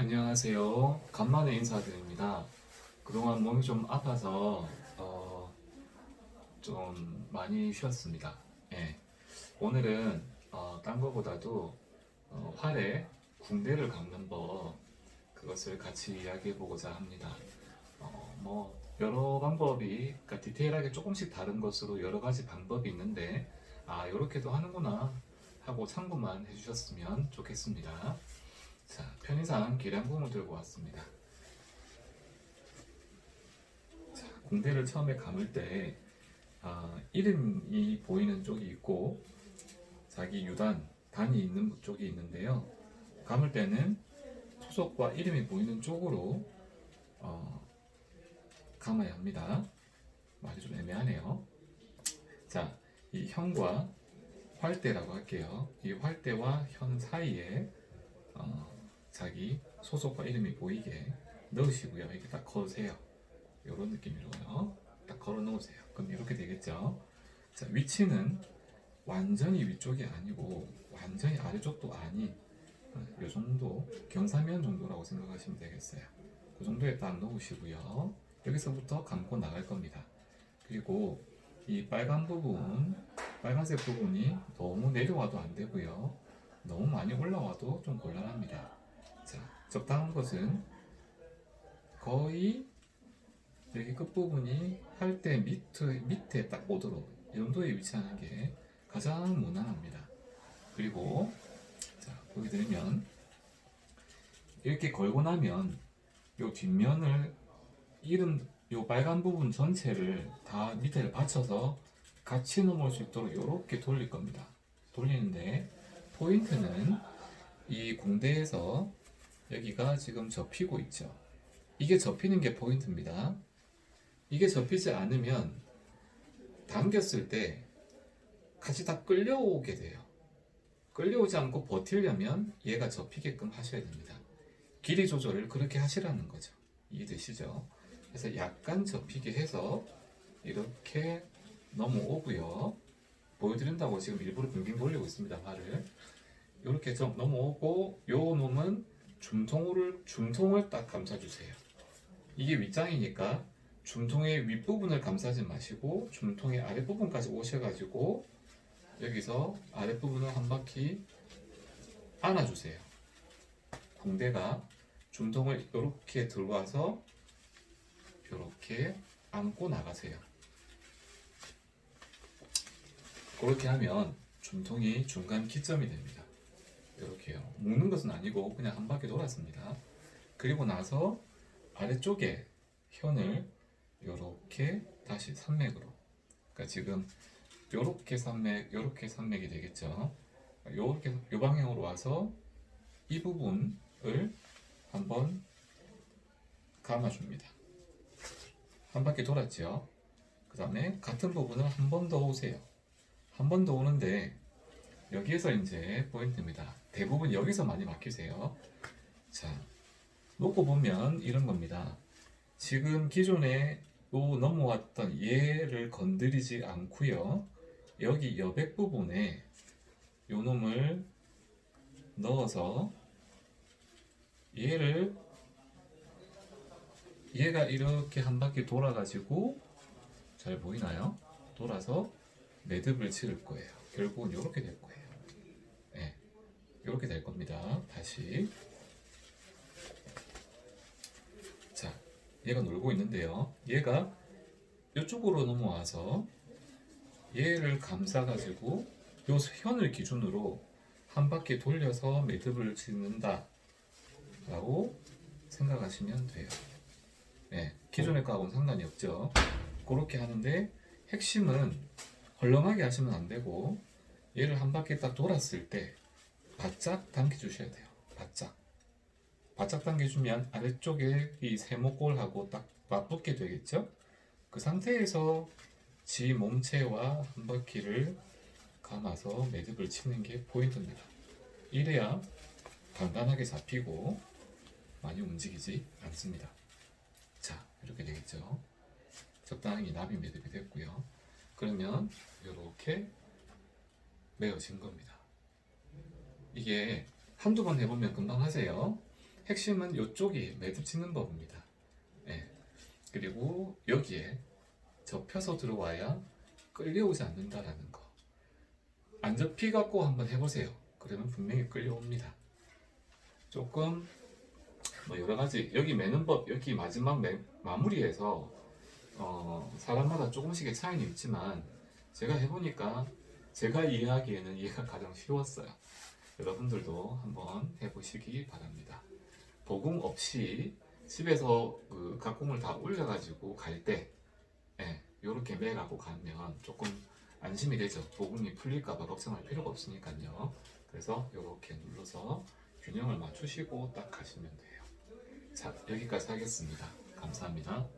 안녕하세요. 간만에 인사드립니다. 그동안 몸이 좀 아파서 어, 좀 많이 쉬었습니다. 예. 오늘은 어, 딴 거보다도 어, 활에 궁대를 감는 법 그것을 같이 이야기해 보고자 합니다. 어, 뭐 여러 방법이 그러니까 디테일하게 조금씩 다른 것으로 여러 가지 방법이 있는데 아 이렇게도 하는구나 하고 참고만 해주셨으면 좋겠습니다. 자, 편의상 계량공을 들고 왔습니다. 자, 공대를 처음에 감을 때 아, 이름이 보이는 쪽이 있고 자기 유단, 단이 있는 쪽이 있는데요. 감을 때는 소속과 이름이 보이는 쪽으로 어, 감아야 합니다. 말이 좀 애매하네요. 자, 이 현과 활대라고 할게요. 이 활대와 현 사이에 어, 자기 소속과 이름이 보이게 넣으시고요. 이렇게 딱 걸으세요. 이런 느낌으로요. 딱 걸어 놓으세요. 그럼 이렇게 되겠죠. 자, 위치는 완전히 위쪽이 아니고 완전히 아래쪽도 아닌 어, 이 정도 경사면 정도라고 생각하시면 되겠어요. 그 정도에 딱 넣으시고요. 여기서부터 감고 나갈 겁니다. 그리고 이 빨간 부분, 빨간색 부분이 너무 내려와도 안 되고요. 너무 많이 올라와도 좀 곤란합니다. 자, 적당한 것은 거의 여기 끝부분이 할때 밑에, 밑에 딱 오도록 이 정도에 위치하는 게 가장 무난합니다. 그리고 자, 되면 이렇게 걸고 나면 요 뒷면을 이름 요 빨간 부분 전체를 다 밑에를 받쳐서 같이 넘어올 수 있도록 이렇게 돌릴 겁니다. 돌리는데 포인트는 이 공대에서 여기가 지금 접히고 있죠. 이게 접히는 게 포인트입니다. 이게 접히지 않으면 당겼을 때 같이 다 끌려오게 돼요. 끌려오지 않고 버티려면 얘가 접히게끔 하셔야 됩니다. 길이 조절을 그렇게 하시라는 거죠. 이해되시죠? 그래서 약간 접히게 해서 이렇게 넘어오고요. 보여드린다고 지금 일부러 빙빙 돌리고 있습니다. 발을 이렇게 좀 넘어오고 요 놈은 중통을 중통을 딱 감싸주세요. 이게 윗장이니까 중통의 윗부분을 감싸지 마시고 중통의 아랫부분까지 오셔가지고 여기서 아랫부분을 한 바퀴 안아주세요. 공대가 중통을 이렇게 들어와서 이렇게 안고 나가세요. 그렇게 하면 중통이 중간 기점이 됩니다. 이렇게요. 묶는 것은 아니고 그냥 한 바퀴 돌았습니다. 그리고 나서 아래쪽에 현을 이렇게 다시 산맥으로. 그러니까 지금 이렇게 산맥, 이렇게 산맥이 되겠죠. 이렇게 이 방향으로 와서 이 부분을 한번 감아줍니다. 한 바퀴 돌았죠. 그 다음에 같은 부분을 한 번 더 오세요. 한 번 더 오는데 여기에서 이제 포인트입니다. 대부분 여기서 많이 막히세요. 자, 놓고 보면 이런 겁니다. 지금 기존에 요 넘어왔던 얘를 건드리지 않고요. 여기 여백 부분에 요 놈을 넣어서 얘를 얘가 이렇게 한 바퀴 돌아가지고 잘 보이나요? 돌아서 매듭을 치를 거예요. 결국은 이렇게 될 거예요. 네, 이렇게 될 겁니다. 다시 자, 얘가 놀고 있는데요. 얘가 이쪽으로 넘어와서 얘를 감싸가지고 요 현을 기준으로 한 바퀴 돌려서 매듭을 짓는다 라고 생각하시면 돼요. 네, 기존의 거하고는 상관이 없죠. 그렇게 하는데 핵심은 헐렁하게 하시면 안 되고 얘를 한 바퀴 딱 돌았을 때 바짝 당겨 주셔야 돼요. 바짝. 바짝 당겨주면 아래쪽에 이 세모꼴하고 딱 맞붙게 되겠죠? 그 상태에서 지 몸체와 한 바퀴를 감아서 매듭을 치는 게 포인트입니다. 이래야 간단하게 잡히고 많이 움직이지 않습니다. 자, 이렇게 되겠죠? 적당히 나비 매듭이 됐고요. 그러면 이렇게 메어진 겁니다. 이게 한두 번 해보면 금방 하세요. 핵심은 이쪽이 매듭 짓는 법입니다. 예. 그리고 여기에 접혀서 들어와야 끌려오지 않는다라는 거. 안 접히 갖고 한번 해보세요. 그러면 분명히 끌려옵니다. 조금 뭐 여러 가지 여기 매는 법 여기 마지막 매- 마무리에서 어, 사람마다 조금씩의 차이는 있지만 제가 해보니까 제가 이해하기에는 이해가 가장 쉬웠어요. 여러분들도 한번 해보시기 바랍니다. 도금 없이 집에서 그 각공을 다 올려가지고 갈 때, 예, 매가고 가면 조금 안심이 되죠. 도금이 풀릴까봐 걱정할 필요가 없으니까요. 그래서 요렇게 눌러서 균형을 맞추시고 딱 가시면 돼요. 자, 여기까지 하겠습니다. 감사합니다.